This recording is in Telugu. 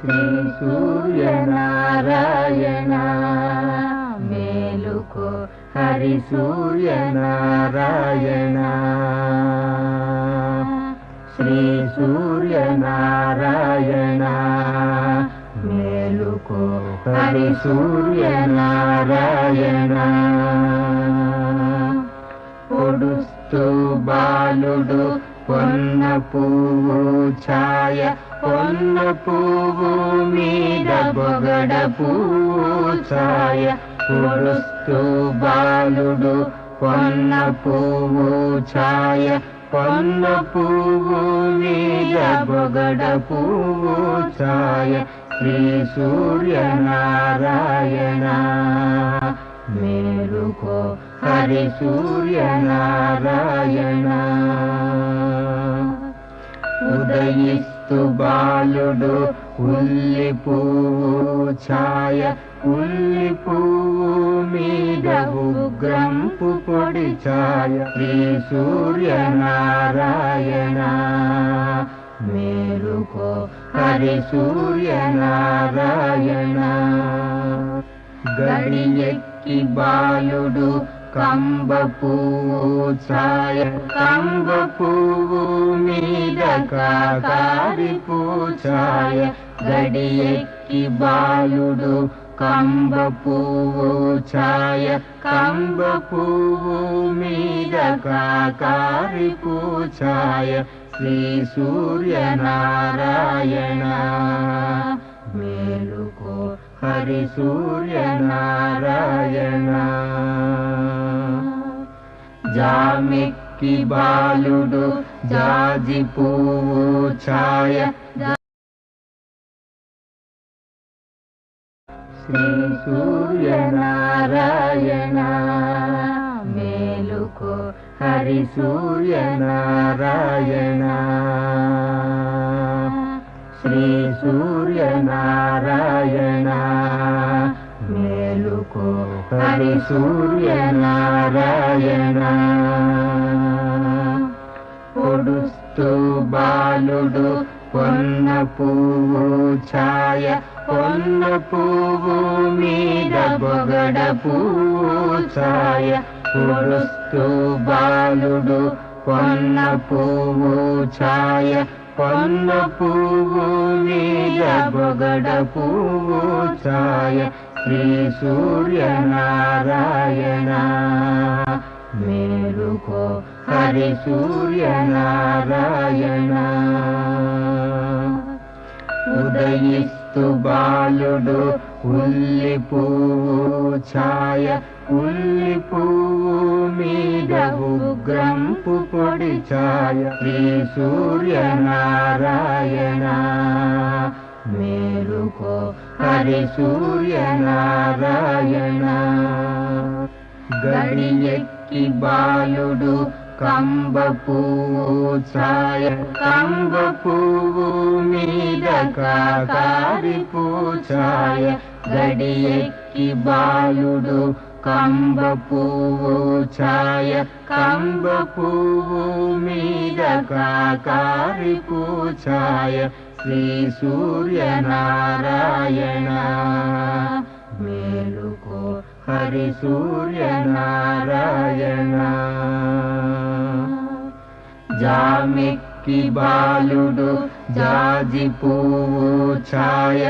శ్రీ సూర్యనారాయణ. మేలుకో హరి సూర్యనారాయణ. శ్రీ సూర్యనారాయణ. మేలుకో హరి సూర్యనారాయణ. పొడుస్తూ బాలుడు పొన్న పువ్వు ఛాయ పొన్న పువ్వు మీద బొగడ పువ్వు ఛాయ పొడుస్తూ బాలుడు పొన్న పువ్వు ఛాయ పొన్న పువ్వు మీద బొగడ పువ్వు ఛాయ శ్రీ సూర్యనారాయణ. మేలుకో హరి సూర్య నారాయణ ఉదయిస్తు బాలుడు ఉల్లి పువ్వు ఛాయ ఉల్లి పువ్వు మీద ఉగ్రంపు పొడి ఛాయ శ్రీ సూర్య నారాయణ మేలుకో హరి సూర్య నారాయణ గడియెక్కి బాలుడు కంబ పువ్వు ఛాయ కంబ పువ్వు మీద కాకారి పూచాయ గడియెక్కి బాలుడు కంబ పువ్వు ఛాయ కంబ పువ్వు మీద కాకారి పూచాయ శ్రీ సూర్యనారాయణ. మేలుకో. హరి సూర్యనారాయణ. జామిక్కి బాలుడు జాజి పువ్వు ఛాయ శ్రీ సూర్యనారాయణ. మేలుకో. హరి సూర్యనారాయణ. శ్రీ సూర్యనారాయణ. మేలుకో హరి సూర్యనారాయణ. పొడుస్తూ బాలుడు పొన్న పువ్వు ఛాయ పొన్న పువ్వు మీద బొగడ పువ్వు ఛాయ. పొడుస్తూ బాలుడు పొన్న పువ్వు ఛాయ పొన్న పువ్వు వీర బొగడ పువ్వు ఛాయ శ్రీ సూర్యనారాయణ. మేలుకో హరి సూర్యనారాయణ. ఉదయిస్తు బాలుడు ఉల్లి పువ్వు ఛాయ ఉల్లి పువ్వు మీద ఉగ్రంపు పొడి ఛాయ. శ్రీ సూర్యనారాయణ మేలుకో హరి సూర్యనారాయణ. గడి ఎక్కి బాలుడు కంబ పువ్వు ఛాయ కంబ పువ్వు మీద కాకారి పూఛాయ గడి ఎక్కి బాలుడు కంబ పువ్వు ఛాయ కంబ పువ్వు మీద కాకారి పూచాయ శ్రీ సూర్యనారాయణ. మేలుకో హరి సూర్యనారాయణ. జామిక్ బాలుడు జాజి పువ్వు ఛాయ